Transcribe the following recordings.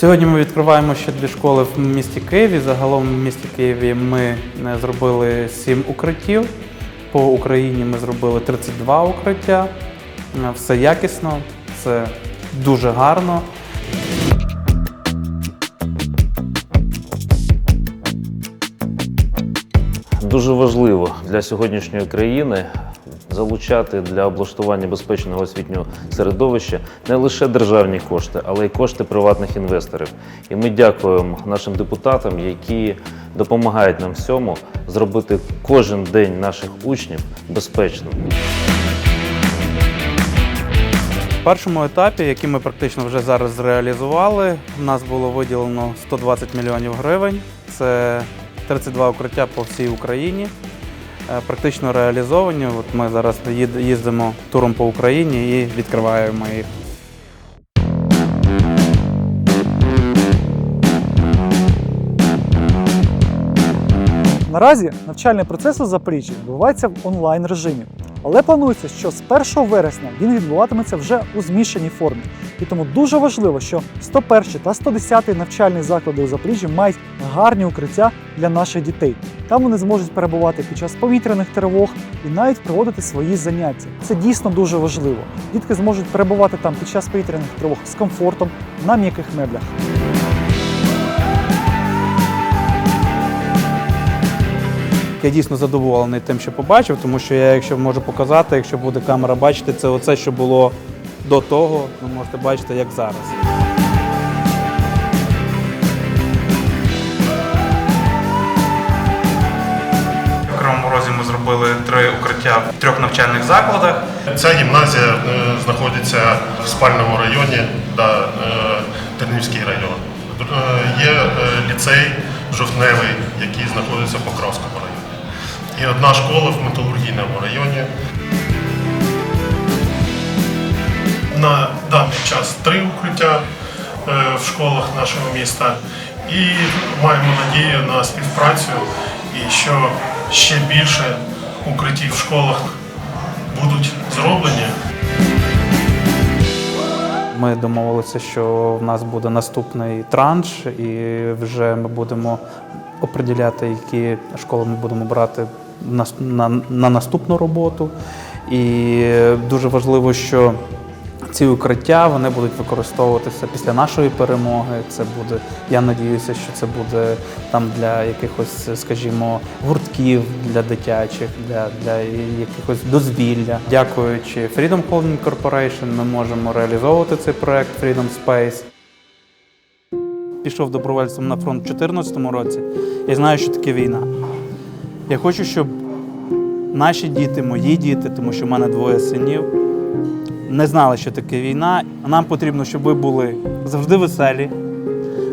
Сьогодні ми відкриваємо ще дві школи в місті Києві. Загалом в місті Києві ми е, зробили сім укриттів. По Україні ми зробили 32 укриття. Е, Все якісно, це дуже гарно. Дуже важливо для сьогоднішньої країни залучати для облаштування безпечного освітнього середовища не лише державні кошти, але й кошти приватних інвесторів. І ми дякуємо нашим депутатам, які допомагають нам в цьому зробити кожен день наших учнів безпечним. В першому етапі, який ми практично вже зараз зреалізували, у нас було виділено 120 мільйонів гривень. Це 32 укриття по всій Україні. Е, Практично реалізовані. От ми зараз їздимо туром по Україні і відкриваємо їх. Наразі навчальний процес у Запоріжжі відбувається в онлайн режимі, але планується, що з 1 вересня він відбуватиметься вже у змішаній формі. І тому дуже важливо, що 101 та 110 навчальні заклади у Запоріжжі мають гарні укриття для наших дітей. Там вони зможуть перебувати під час повітряних тривог і навіть проводити свої заняття. Це дійсно дуже важливо. Дітки зможуть перебувати там під час повітряних тривог з комфортом на м'яких меблях. Я дійсно задоволений тим, що побачив, тому що я, якщо можу показати, якщо буде камера бачити, це оце, що було до того, ви можете бачити, як зараз. В Кривому Розі ми зробили три укриття в трьох навчальних закладах. Ця гімназія е, знаходиться в спальному районі та е, Тернівський район. Е, Є е, ліцей жовтневий, який знаходиться в Покровському районі. І одна школа в металургійному районі. На даний час три укриття е, в школах нашого міста. І маємо надію на співпрацю і що ще більше укриттів в школах будуть зроблені. Ми домовилися, що в нас буде наступний транш, і вже ми будемо определяти, які школи ми будемо брати на, на, на наступну роботу. І дуже важливо, що ці укриття вони будуть використовуватися після нашої перемоги. Це буде, я надіюся, що це буде там для якихось, скажімо, гуртків для дитячих, для, для якихось дозвілля. Дякуючи Freedom Holding Corporation, ми можемо реалізовувати цей проект Freedom Space. Пішов добровольцем на фронт у 2014 році. Я знаю, що таке війна. Я хочу, щоб наші діти, мої діти, тому що в мене двоє синів, не знали, що таке війна. Нам потрібно, щоб ви були завжди веселі,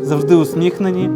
завжди усміхнені.